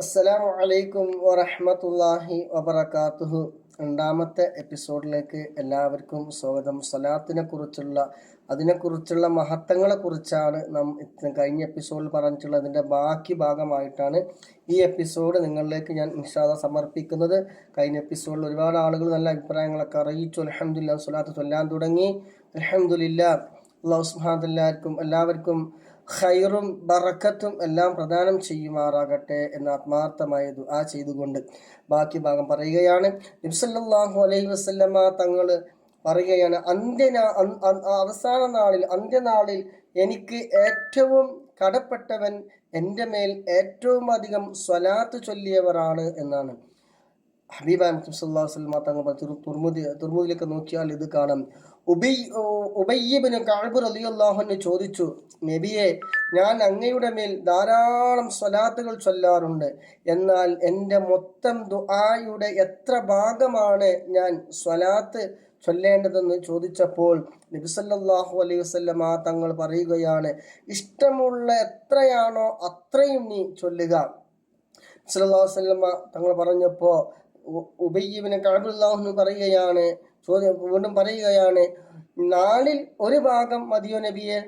അസ്സലാമു വലൈക്കും വറഹമത്തല്ലാഹി വബറകാതുഹു. രണ്ടാമത്തെ എപ്പിസോഡിലേക്ക് എല്ലാവർക്കും സ്വാഗതം. സലാത്തിനെ കുറിച്ചുള്ള അതിനെക്കുറിച്ചുള്ള മഹത്വങ്ങളെ കുറിച്ചാണ് നാം കഴിഞ്ഞ എപ്പിസോഡിൽ പറഞ്ഞിട്ടുള്ള അതിന്റെ ബാക്കി ഭാഗമായിട്ടാണ് ഈ എപ്പിസോഡ് നിങ്ങളിലേക്ക് ഞാൻ ഇൻഷാദ സമർപ്പിക്കുന്നത്. കഴിഞ്ഞ എപ്പിസോഡിൽ ഒരുപാട് ആളുകൾ നല്ല അഭിപ്രായങ്ങളൊക്കെ അറിയിച്ചു. അലഹമുല്ല സ്വലാത്ത് ചൊല്ലാൻ തുടങ്ങി. അലഹമുല്ല അള്ളാഹു സുഹാദ് എല്ലാവർക്കും എല്ലാവർക്കും ഖൈറും ബറക്കത്തും എല്ലാം പ്രദാനം ചെയ്യുമാറാകട്ടെ എന്ന് ആത്മാർത്ഥമായ ദുആ ചെയ്തുകൊണ്ട് ബാക്കി ഭാഗം പറയുകയാണ്. നബ്സല്ലാഹു അലൈഹി വസല്ലമ തങ്ങൾ പറയുകയാണ് അന്ത്യന അവസാന നാളിൽ അന്ത്യനാളിൽ എനിക്ക് ഏറ്റവും കടപ്പെട്ടവൻ എന്റെ മേൽ ഏറ്റവും അധികം സ്വലാത്ത് ചൊല്ലിയവരാണ് എന്നാണ്. ഹബീബ് സല്ലല്ലാഹു അലൈഹി തങ്ങൾ തുർമുദി തുർമുദിലൊക്കെ നോക്കിയാൽ ഇത് കാണാം. ഉബൈ ഉബയ്യബിന് റളിയല്ലാഹു അൻഹു ചോദിച്ചു നബിയെ ഞാൻ അങ്ങയുടെ മേൽ ധാരാളം സ്വലാത്തുകൾ ചൊല്ലാറുണ്ട്. എന്നാൽ എന്റെ മൊത്തം ദുആയുടെ എത്ര ഭാഗമാണ് ഞാൻ സ്വലാത്ത് ചൊല്ലേണ്ടതെന്ന് ചോദിച്ചപ്പോൾ നബി സല്ലല്ലാഹു അലൈഹി വസല്ലമ തങ്ങൾ പറയുകയാണ് ഇഷ്ടമുള്ള എത്രയാണോ അത്രയും നീ ചൊല്ലുക. സല്ലല്ലാഹു അലൈഹി വസല്ലമ തങ്ങൾ പറഞ്ഞപ്പോൾ ഉബയ്യബിന് കഅബുല്ലാഹു പറയുകയാണ് ചോദ്യം വീണ്ടും പറയുകയാണ് നാളിൽ ഒരു ഭാഗം മതിയോ നബിയെ?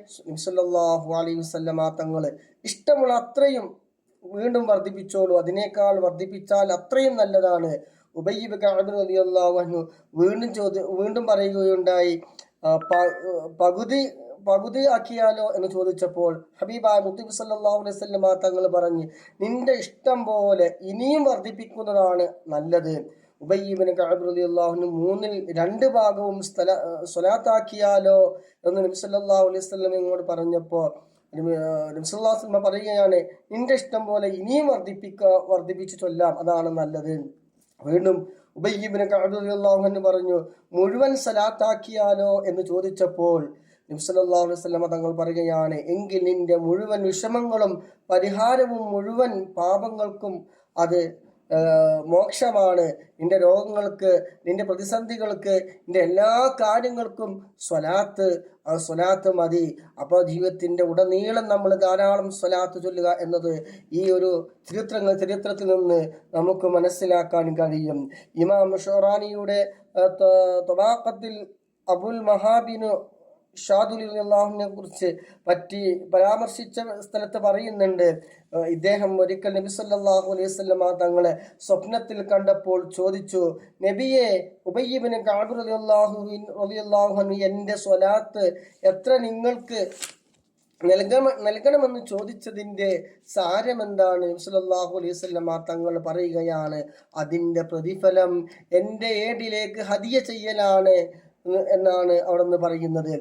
സല്ലാഹു അലൈഹി വസല്ലമ തങ്ങൾ ഇഷ്ടമുള്ള അത്രയും വീണ്ടും വർദ്ധിപ്പിച്ചോളൂ. അതിനേക്കാൾ വർദ്ധിപ്പിച്ചാൽ അത്രയും നല്ലതാണ്. ഉബയ്യബ് അൻഹു വീണ്ടും ചോദ്യം വീണ്ടും പറയുകയുണ്ടായി പകുതി പകുതി ആക്കിയാലോ എന്ന് ചോദിച്ചപ്പോൾ ഹബീബായ മുത്തബി സല്ലാഹു അലൈഹി വസല്ലമ തങ്ങൾ പറഞ്ഞ് നിന്റെ ഇഷ്ടം പോലെ ഇനിയും വർദ്ധിപ്പിക്കുന്നതാണ് നല്ലത്. ഉബയ്യബിന് കഅബ് റളിയല്ലാഹു മൂന്നിൽ രണ്ട് ഭാഗവും സ്ഥല സ്വലാത്താക്കിയാലോ എന്ന് നബി സല്ലല്ലാഹു അലൈഹി വസല്ലം ഇങ്ങോട്ട് പറഞ്ഞപ്പോൾ നബി നബി സല്ലല്ലാഹു അലൈഹി പറയുകയാണ് നിന്റെ ഇഷ്ടം പോലെ ഇനിയും വർദ്ധിപ്പിക്ക വർദ്ധിപ്പിച്ച് ചൊല്ലാം അതാണ് നല്ലത്. വീണ്ടും ഉബയ്യബിന് കഅബ് പറഞ്ഞു മുഴുവൻ സലാത്താക്കിയാലോ എന്ന് ചോദിച്ചപ്പോൾ നബ്സല്ലാ അലൈഹി വസല്ലമ തങ്ങൾ പറയുകയാണ് എങ്കിൽ നിന്റെ മുഴുവൻ വിഷമങ്ങളും പരിഹാരവും മുഴുവൻ പാപങ്ങൾക്കും അത് മോക്ഷമാണ്. നിന്റെ രോഗങ്ങൾക്ക് നിന്റെ പ്രതിസന്ധികൾക്ക് നിന്റെ എല്ലാ കാര്യങ്ങൾക്കും സ്വലാത്ത്. ആ സ്വലാത്ത് മതി. അപ്പോൾ ജീവിതത്തിന്റെ ഉടനീളം നമ്മൾ ധാരാളം സ്വലാത്ത് ചൊല്ലുക എന്നത് ഈ ഒരു ചരിത്രങ്ങൾ ചരിത്രത്തിൽ നിന്ന് നമുക്ക് മനസ്സിലാക്കാൻ കഴിയും. ഇമാം ഷൊറാനിയുടെ തൊബാക്കത്തിൽ അബുൽ മഹാബിനു ഷാദുലി അള്ളാഹുവിനെ കുറിച്ച് പറ്റി പരാമർശിച്ച സ്ഥലത്ത് പറയുന്നുണ്ട്. ഇദ്ദേഹം ഒരിക്കൽ നബി സല്ലാഹു അലൈഹി വസല്ലമ തങ്ങളെ സ്വപ്നത്തിൽ കണ്ടപ്പോൾ ചോദിച്ചു നബിയെ ഉബയ്യബിന് കാബ് റളിയല്ലാഹു റളിയല്ലാഹു അൻഹു എന്റെ സ്വലാത്ത് എത്ര നിങ്ങൾക്ക് നൽകണം നൽകണമെന്ന് ചോദിച്ചതിന്റെ സാരമെന്താണ്? സല്ലല്ലാഹു അലൈഹി വസല്ലമ തങ്ങൾ പറയുകയാണ് അതിന്റെ പ്രതിഫലം എന്റെ ഏടിലേക്ക് ഹതിയ ചെയ്യലാണ്. എന്നാണ് അവിടെ നിന്ന് പറയുന്നത്.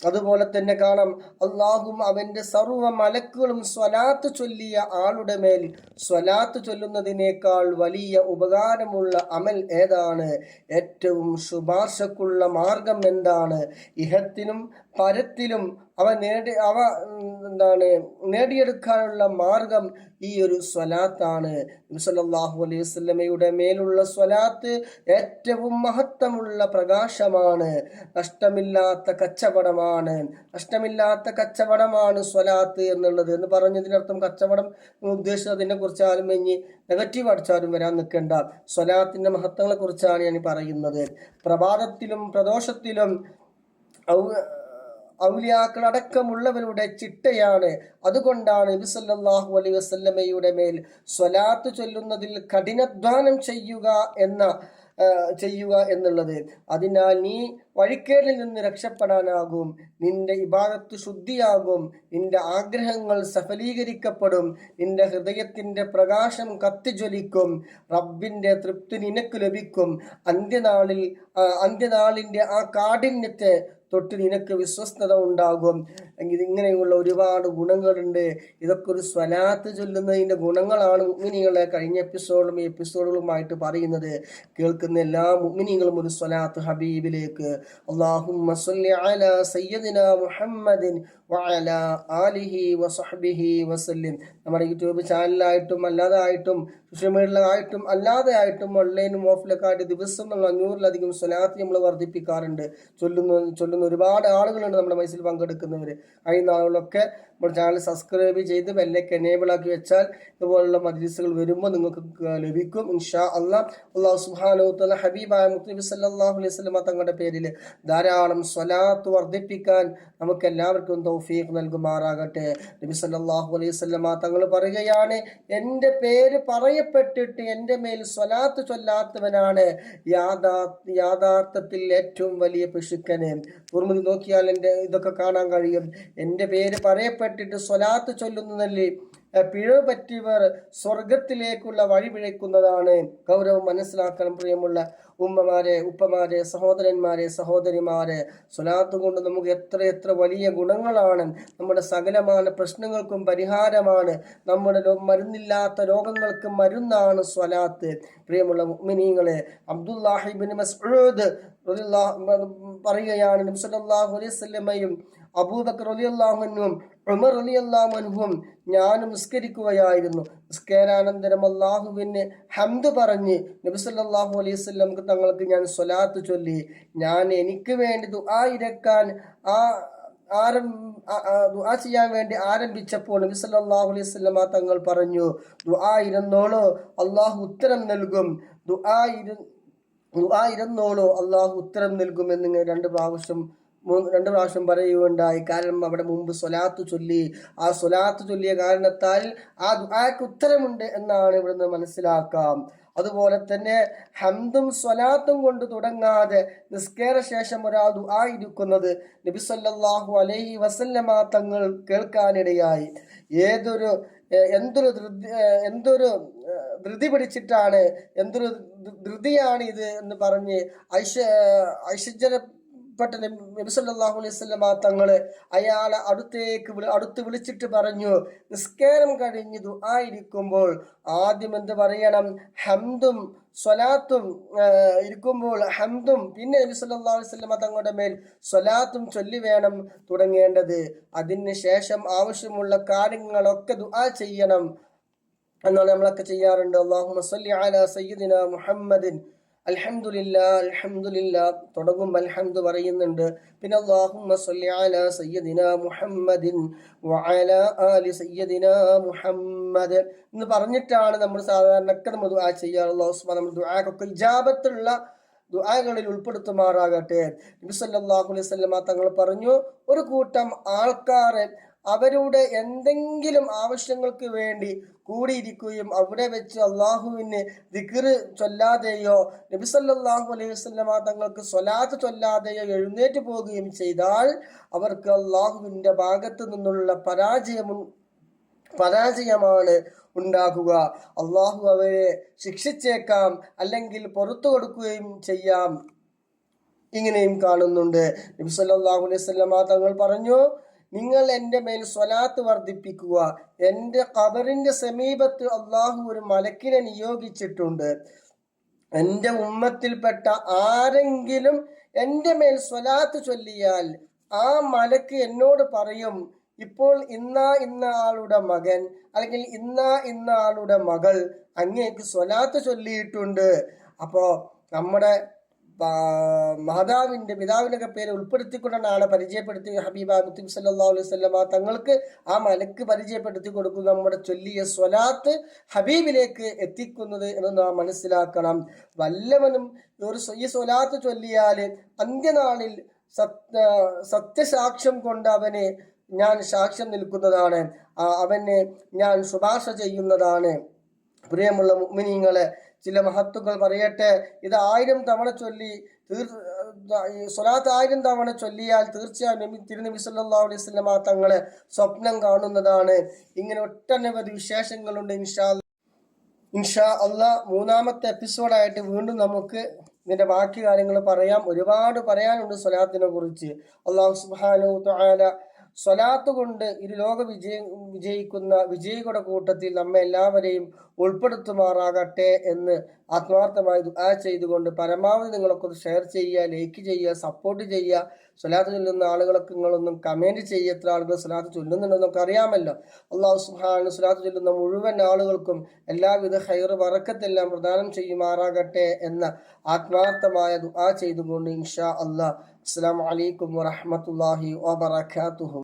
അതുപോലെ തന്നെ കാണാം അള്ളാഹും അവന്റെ സർവ മലക്കുകളും സ്വലാത്ത് ചൊല്ലിയ ആളുടെ മേൽ സ്വലാത്ത് ചൊല്ലുന്നതിനേക്കാൾ വലിയ ഉപകാരമുള്ള അമൽ ഏതാണ്? ഏറ്റവും ശുപാർശക്കുള്ള മാർഗം എന്താണ്? ഇഹത്തിനും പരത്തിലും അവ നേടി അവ എന്താണ് നേടിയെടുക്കാനുള്ള മാർഗം ഈ ഒരു സ്വലാത്താണ്. നബി സല്ലല്ലാഹു അലൈഹി വസല്ലമയുടെ മേലുള്ള സ്വലാത്ത് ഏറ്റവും മഹത്വമുള്ള പ്രകാശമാണ്. നഷ്ടമില്ലാത്ത കച്ചവടമാണ്. നഷ്ടമില്ലാത്ത കച്ചവടമാണ് സ്വലാത്ത് എന്നുള്ളത്. എന്ന് പറഞ്ഞതിനർത്ഥം കച്ചവടം ഉദ്ദേശിച്ചത് അതിനെ കുറിച്ച് ആരും ഇനി നെഗറ്റീവ് അടിച്ചാലും വരാൻ നിൽക്കേണ്ട. സ്വലാത്തിന്റെ മഹത്വങ്ങളെ കുറിച്ചാണ് ഞാൻ പറയുന്നത്. പ്രഭാതത്തിലും പ്രദോഷത്തിലും ഔലിയാക്കൾ അടക്കമുള്ളവരുടെ ചിട്ടയാണ്. അതുകൊണ്ടാണ് നബി സല്ലല്ലാഹു അലൈഹി വസല്ലമയുടെ മേൽ സ്വലാത്ത് ചൊല്ലുന്നതിൽ കഠിനാധ്വാനം ചെയ്യുക എന്ന ചെയ്യുക എന്നുള്ളത്. അതിനാൽ നീ വഴിക്കേടിൽ നിന്ന് രക്ഷപ്പെടാനാകും. നിന്റെ ഇബാദത്ത് ശുദ്ധിയാകും. നിന്റെ ആഗ്രഹങ്ങൾ സഫലീകരിക്കപ്പെടും. നിന്റെ ഹൃദയത്തിന്റെ പ്രകാശം കത്തിജ്വലിക്കും. റബ്ബിന്റെ തൃപ്തി നിനക്ക് ലഭിക്കും. അന്ത്യനാളിൽ അന്ത്യനാളിന്റെ ആ കാഠിന്യത്തെ തൊട്ട് നിനക്ക് വിശ്വസ്തത ഉണ്ടാകും. എങ്കിൽ ഇങ്ങനെയുള്ള ഒരുപാട് ഗുണങ്ങളുണ്ട്. ഇതൊക്കെ ഒരു സ്വലാത്ത് ചൊല്ലുന്നതിന്റെ ഗുണങ്ങളാണ് മുഗ്മിനികളെ കഴിഞ്ഞ എപ്പിസോഡും ഈ എപ്പിസോഡുകളുമായിട്ട് പറയുന്നത്. കേൾക്കുന്ന എല്ലാ മുഗ്മിനികളും ഒരു സ്വലാത്ത് ഹബീബിലേക്ക്. അലാ മുഹമ്മദിൻ ആലിഹി വസഹബിഹി വസല്ലിം. നമ്മുടെ യൂട്യൂബ് ചാനലായിട്ടും അല്ലാതായിട്ടും സോഷ്യൽ മീഡിയയിലായിട്ടും അല്ലാതെ ആയിട്ടും ഓൺലൈനും ഓഫ്ലൊക്കെ ആയിട്ട് ദിവസം നമ്മൾ അഞ്ഞൂറിലധികം സ്വലാത്ത് നമ്മൾ വർദ്ധിപ്പിക്കാറുണ്ട്. ചൊല്ലുന്ന ചൊല്ലുന്ന ഒരുപാട് ആളുകളുണ്ട് നമ്മുടെ മനസ്സിൽ പങ്കെടുക്കുന്നവർ കഴിയുന്ന ആളുകളൊക്കെ നമ്മുടെ ചാനൽ സബ്സ്ക്രൈബ് ചെയ്ത് ബെല്ലൊക്കെ എനേബിൾ ആക്കി വെച്ചാൽ ഇതുപോലുള്ള മജ്ലിസുകൾ വരുമ്പോൾ നിങ്ങൾക്ക് ലഭിക്കും. ഇൻഷാ അള്ളാഹ് അള്ളാഹു സുഹാനോത്തല ഹബീബായ മുത്തബി സല്ലാഹു അലൈഹി സ്വലമ തങ്ങളുടെ പേരിൽ ധാരാളം സ്വലാത്ത് വർദ്ധിപ്പിക്കാൻ നമുക്ക് എല്ലാവർക്കും തൗഫീഖ് നൽകുമാറാകട്ടെ. നബി സല്ലാഹു അലൈഹി സ്വലമ തങ്ങൾ പറയുകയാണ് എന്റെ പേര് പറയപ്പെട്ടിട്ട് എന്റെ മേൽ സ്വലാത്ത് ചൊല്ലാത്തവനാണ് യാഥാ യാഥാർത്ഥത്തിൽ ഏറ്റവും വലിയ പിശുക്കന്. തുറമുതി നോക്കിയാൽ എന്റെ ഇതൊക്കെ കാണാൻ കഴിയും. എന്റെ പേര് പറയപ്പെട്ടിട്ട് സ്വലാത്ത് ചൊല്ലുന്നതല്ലേ? പിഴവ് പറ്റിയവർ സ്വർഗത്തിലേക്കുള്ള വഴി പിഴയ്ക്കുന്നതാണ് ഗൗരവം മനസ്സിലാക്കണം പ്രിയമുള്ള ഉമ്മമാരെ ഉപ്പമാരെ സഹോദരന്മാരെ സഹോദരിമാരെ. സ്വലാത്ത് കൊണ്ട് നമുക്ക് എത്ര എത്ര വലിയ ഗുണങ്ങളാണ്. നമ്മുടെ സകലമായ പ്രശ്നങ്ങൾക്കും പരിഹാരമാണ്. നമ്മുടെ മരുന്നില്ലാത്ത രോഗങ്ങൾക്ക് മരുന്നാണ് സ്വലാത്ത്. പ്രിയമുള്ള മുഅ്മിനീങ്ങളെ അബ്ദുല്ലാഹിബിൻ മസ്ഊദ് പറയുകയാണ് നബ്സല്ലാഹു അലൈഹി സ്വല്ലമയും അബൂബക്കർ അലിയല്ലാഹുനും ഉമർ അൻഹു ഞാൻ നിസ്കരിക്കുകയായിരുന്നു. നിസ്കാരാനന്തരം അള്ളാഹുവിന് ഹംദ് പറഞ്ഞ് നബിസല്ലാഹു അലൈഹി സ്വലംക്ക് തങ്ങൾക്ക് ഞാൻ സ്വലാത്ത് ചൊല്ലി. ഞാൻ എനിക്ക് വേണ്ടി ദുആ ഇരക്കാൻ ആ ആരം ദുആ ചെയ്യാൻ വേണ്ടി ആരംഭിച്ചപ്പോൾ നബി സല്ലല്ലാഹു അലൈഹി വസല്ലമ തങ്ങൾ പറഞ്ഞു ദുആ ഇരുന്നോളോ അള്ളാഹു ഉത്തരം നൽകും. ദുആ ഇരു ദുആ ഇരുന്നോളോ അള്ളാഹു ഉത്തരം നൽകും എന്നിങ്ങനെ രണ്ട് പ്രാവശ്യം മൂന്ന് രണ്ട് പ്രാവശ്യം പറയുകയുണ്ടായി. കാരണം അവിടെ മുമ്പ് സ്വലാത്ത് ചൊല്ലി. ആ സ്വലാത്ത് ചൊല്ലിയ കാരണത്താൽ ആ ദുആക്ക് ഉത്തരമുണ്ട് എന്നാണ് ഇവിടുന്ന് മനസ്സിലാക്കാം. അതുപോലെ തന്നെ ഹംദും സ്വലാത്തും കൊണ്ട് തുടങ്ങാതെ നിസ്കേര ശേഷം ഒരാൾ ദുആ ഇരിക്കുന്നത് നബി സല്ലല്ലാഹു അലൈഹി വസല്ലമ തങ്ങൾ കേൾക്കാനിടയായി. ഏതൊരു എന്തൊരു എന്തൊരു ധൃതി പിടിച്ചിട്ടാണ് എന്തൊരു ധൃതിയാണ് ഇത് എന്ന് പറഞ്ഞ് ഐശ്വ ഐശ്വര്യ പെട്ട നബിസല്ലാഹു അലൈഹി സ്വലമ തങ്ങൾ അയാളെ അടുത്തേക്ക് അടുത്ത് വിളിച്ചിട്ട് പറഞ്ഞു നിസ്കാരം കഴിഞ്ഞ് ആയിരിക്കുമ്പോൾ ആദ്യം എന്ത് പറയണം? ഹംദും സ്വലാത്തും ഇരിക്കുമ്പോൾ ഹംദും പിന്നെ നബി അലൈഹി വസല്ലം തങ്ങളുടെ മേൽ സ്വലാത്തും ചൊല്ലി വേണം തുടങ്ങേണ്ടത്. അതിന് ശേഷം ആവശ്യമുള്ള കാര്യങ്ങളൊക്കെ ദുആ ചെയ്യണം. എന്നാണ് നമ്മളൊക്കെ ചെയ്യാറുണ്ട്. അള്ളാഹു സല്ലി അലാ സയ്യിദിന മുഹമ്മദിൻ അൽഹംദുലില്ല അൽഹംദുലില്ല. തുടങ്ങും അൽഹംദു പറയുന്നുണ്ട്. പിന്നെ അള്ളാഹുമ്മ സല്ലി അലാ സയ്യദിന മുഹമ്മദിൻ വഅല ആലി സയ്യദിന മുഹമ്മദ്. എന്ന് പറഞ്ഞിട്ടാണ് നമ്മൾ സാധാരണയൊക്കെ നമ്മൾ ദുആ ചെയ്യാറ്. അള്ളാഹു നമ്മൾ ദുആക്കൊക്കെ ഇജാബത്തുള്ള ദുആകളിൽ ഉൾപ്പെടുത്തുമാറാകട്ടെ. നബി സല്ലല്ലാഹു അലൈഹി വസല്ലമ തങ്ങൾ പറഞ്ഞു ഒരു കൂട്ടം ആൾക്കാരെ അവരുടെ എന്തെങ്കിലും ആവശ്യങ്ങൾക്ക് വേണ്ടി കൂടിയിരിക്കുകയും അവിടെ വെച്ച് അള്ളാഹുവിന് ദിക്റ് ചൊല്ലാതെയോ നബിസല്ലാഹു അലൈഹി വസ്ലമ തങ്ങൾക്ക് സ്വലാത്ത് ചൊല്ലാതെയോ എഴുന്നേറ്റ് പോവുകയും ചെയ്താൽ അവർക്ക് അള്ളാഹുവിന്റെ ഭാഗത്തു നിന്നുള്ള പരാജയം പരാജയമാണ് ഉണ്ടാകുക. അള്ളാഹു അവരെ ശിക്ഷിച്ചേക്കാം അല്ലെങ്കിൽ പുറത്തു കൊടുക്കുകയും ചെയ്യാം. ഇങ്ങനെയും കാണുന്നുണ്ട്. നബി സല്ലാഹു അലൈഹി സ്വലമ തങ്ങൾ പറഞ്ഞു നിങ്ങൾ എന്റെ മേൽ സ്വലാത്ത് വർദ്ധിപ്പിക്കുക. എന്റെ ഖബറിന്റെ സമീപത്ത് അള്ളാഹു ഒരു മലക്കിനെ നിയോഗിച്ചിട്ടുണ്ട്. എന്റെ ഉമ്മത്തിൽപ്പെട്ട ആരെങ്കിലും എന്റെ മേൽ സ്വലാത്ത് ചൊല്ലിയാൽ ആ മലക്ക് എന്നോട് പറയും ഇപ്പോൾ ഇന്ന ഇന്ന ആളുടെ മകൻ അല്ലെങ്കിൽ ഇന്ന ഇന്ന ആളുടെ മകൾ അങ്ങേക്ക് സ്വലാത്ത് ചൊല്ലിയിട്ടുണ്ട്. അപ്പോൾ നമ്മുടെ മാതാവിന്റെ പിതാവിനൊക്കെ പേര് ഉൾപ്പെടുത്തിക്കൊണ്ടാണ് പരിചയപ്പെടുത്തി ഹബീബ മുത്തിം സല്ലാ അലൈഹി തങ്ങൾക്ക് ആ മലക്ക് പരിചയപ്പെടുത്തി കൊടുക്കുന്ന നമ്മുടെ ചൊല്ലിയ സ്വലാത്ത് ഹബീബിലേക്ക് എത്തിക്കുന്നത് എന്ന് നാം മനസ്സിലാക്കണം. വല്ലവനും ഒരു ഈ സ്വലാത്ത് ചൊല്ലിയാൽ അന്ത്യനാളിൽ സത്യ സത്യസാക്ഷ്യം കൊണ്ട് അവനെ ഞാൻ സാക്ഷ്യം നിൽക്കുന്നതാണ്. അവനെ ഞാൻ ശുപാർശ ചെയ്യുന്നതാണ്. പ്രിയമുള്ള മുഗ്മിനീങ്ങളെ ചില മഹത്വങ്ങൾ പറയട്ടെ ഇത് ആയിരം തവണ ചൊല്ലി തീർ സ്വലാത്ത് ആയിരം തവണ ചൊല്ലിയാൽ തീർച്ചയായും തിരുനബി സല്ലാ അലൈഹി സ്വലമ തങ്ങളെ സ്വപ്നം കാണുന്നതാണ്. ഇങ്ങനെ ഒട്ടനവധി വിശേഷങ്ങളുണ്ട് ഇൻഷാ ഇൻഷാ അല്ല മൂന്നാമത്തെ എപ്പിസോഡായിട്ട് വീണ്ടും നമുക്ക് ഇതിന്റെ ബാക്കി കാര്യങ്ങൾ പറയാം. ഒരുപാട് പറയാനുണ്ട് സ്വലാത്തിനെ കുറിച്ച്. അള്ളാഹു സുബാനു താല സ്വലാത്ത് കൊണ്ട് ഇരു ലോക വിജയ വിജയിക്കുന്ന വിജയികളുടെ കൂട്ടത്തിൽ നമ്മെ എല്ലാവരെയും ഉൾപ്പെടുത്തുമാറാകട്ടെ എന്ന് ആത്മാർത്ഥമായി ദുആ ചെയ്തുകൊണ്ട് പരമാവധി നിങ്ങളൊക്കെ ഒന്ന് ഷെയർ ചെയ്യുക ലൈക്ക് ചെയ്യുക സപ്പോർട്ട് ചെയ്യുക. സ്വലാത്ത് ചൊല്ലുന്ന ആളുകളൊക്കെ നിങ്ങളൊന്നും കമന്റ് ചെയ്യുക എത്ര ആളുകൾ സ്വലാത്ത് ചൊല്ലുന്നുണ്ടെന്നൊക്കെ അറിയാമല്ലോ. അള്ളാഹു സുഹാൻ സ്വലാത്ത് ചൊല്ലുന്ന മുഴുവൻ ആളുകൾക്കും എല്ലാവിധ ഹൈർ വറക്കത്തെല്ലാം പ്രദാനം ചെയ്യുമാറാകട്ടെ എന്ന ആത്മാർത്ഥമായ ദുആ ചെയ്തുകൊണ്ട് ഇൻഷാ അള്ളാഹ് അസ്സാം വലൈക്കും വറഹമത്തല്ലാഹി വാബർക്കാത്തുഹു